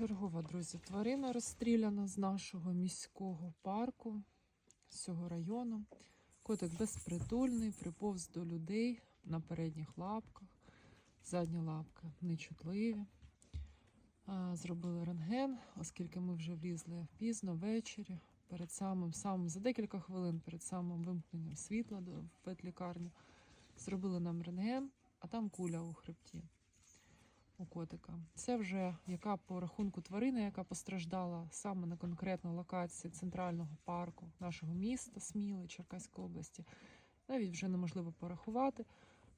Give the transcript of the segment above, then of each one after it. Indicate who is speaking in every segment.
Speaker 1: Чергова, друзі, тварина розстріляна з нашого міського парку, з цього району. Котик безпритульний, приповз до людей на передніх лапках. Задні лапки нечутливі. Зробили рентген, оскільки ми вже влізли пізно ввечері, перед самим, самим за декілька хвилин перед самим вимкненням світла в ветлікарню. Зробили нам рентген, а там куля у хребті у котика. Це вже яка по рахунку тварина, яка постраждала саме на конкретній локації центрального парку нашого міста Сміли, Черкаської області. Навіть вже неможливо порахувати.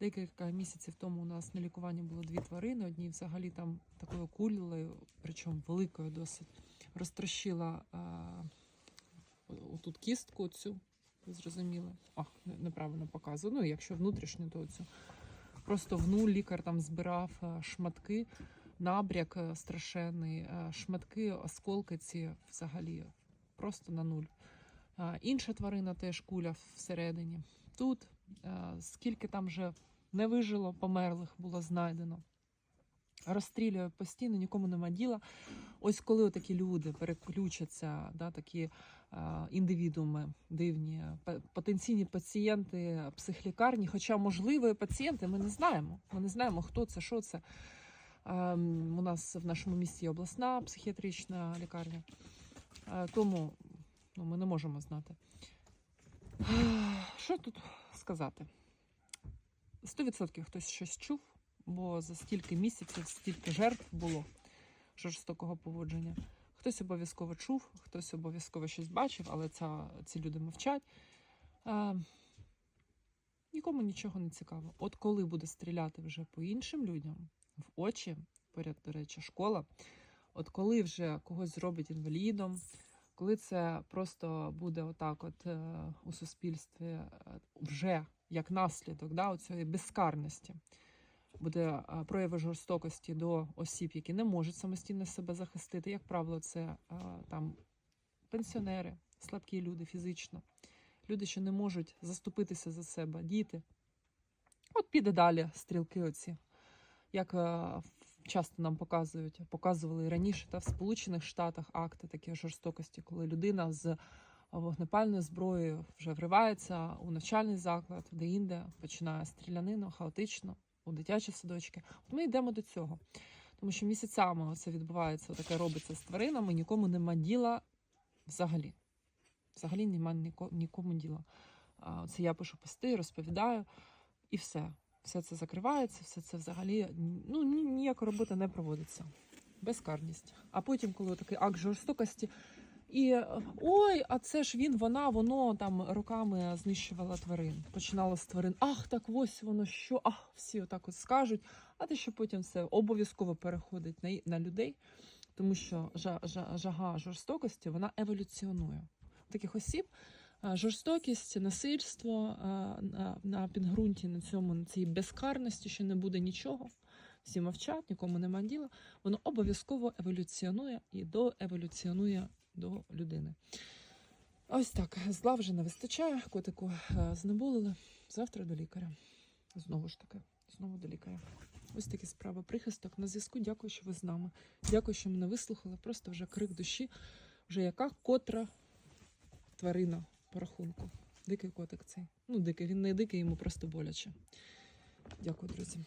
Speaker 1: Декілька місяців тому у нас на лікуванні було дві тварини. Одній взагалі там такою кулею, причому великою досить, розтрощила а, отут кістку цю. Зрозуміли? А, неправильно показую. Ну, якщо внутрішню, то цю. Просто в нуль лікар там збирав е, шматки, набряк е, страшенний, е, шматки, осколки ці взагалі просто на нуль. Інша тварина теж куля всередині. Тут скільки там вже не вижило, померлих було знайдено. Розстрілює постійно, нікому нема діла. Ось коли такі люди переключаться, да, такі е, індивідууми дивні, потенційні пацієнти психлікарні, хоча, можливо, пацієнти, ми не знаємо. Ми не знаємо, хто це, що це. Ем, у нас в нашому місті є обласна психіатрична лікарня, Е, тому ну, ми не можемо знати. Що тут сказати? 100% хтось щось чув, бо за стільки місяців, стільки жертв було жорстокого поводження. Хтось обов'язково чув, хтось обов'язково щось бачив, але ця, ці люди мовчать. Е, нікому нічого не цікаво. От коли буде стріляти вже по іншим людям в очі, поряд, до речі, школа, от коли вже когось зробить інвалідом, коли це просто буде отак, от е, у суспільстві е, вже як наслідок да, цієї безкарності, буде прояви жорстокості до осіб, які не можуть самостійно себе захистити. Як правило, це там пенсіонери, слабкі люди фізично, люди, що не можуть заступитися за себе, діти. От піде далі стрілки оці. Як часто нам показують, показували і раніше та в Сполучених Штатах акти такі жорстокості, коли людина з вогнепальною зброєю вже вривається у навчальний заклад, де інде починає стрілянину хаотично у дитячі садочки. От ми йдемо до цього. Тому що місяцями це відбувається, таке робиться з тваринами, нікому нема діла взагалі. Взагалі нема нікому діла. Це я пишу пости, розповідаю, і все. Все це закривається, все це взагалі ну, ні- ніяка робота не проводиться. Безкарність. А потім, коли такий акт жорстокості, і ой, а це ж він, вона, воно там роками знищувала тварин. Починала з тварин. Ах, так ось воно що, ах, всі отак от скажуть. А те, що потім це обов'язково переходить на, на людей, тому що жа, жа, жага жорстокості вона еволюціонує. Таких осіб е, жорстокість, насильство е, на, на підґрунті на цьому, на цій безкарності, що не буде нічого. Всі мовчать, нікому нема діла. Воно обов'язково еволюціонує і доеволюціонує до людини. Ось так. Зла вже не вистачає. Котику е, знеболили. Завтра до лікаря. Знову ж таки, знову до лікаря. Ось такі справи. Прихисток на зв'язку. Дякую, що ви з нами. Дякую, що мене вислухали. Просто вже крик душі. Вже яка котра тварина по рахунку. Дикий котик цей. Ну, дикий, він не дикий, йому просто боляче. Дякую, друзі.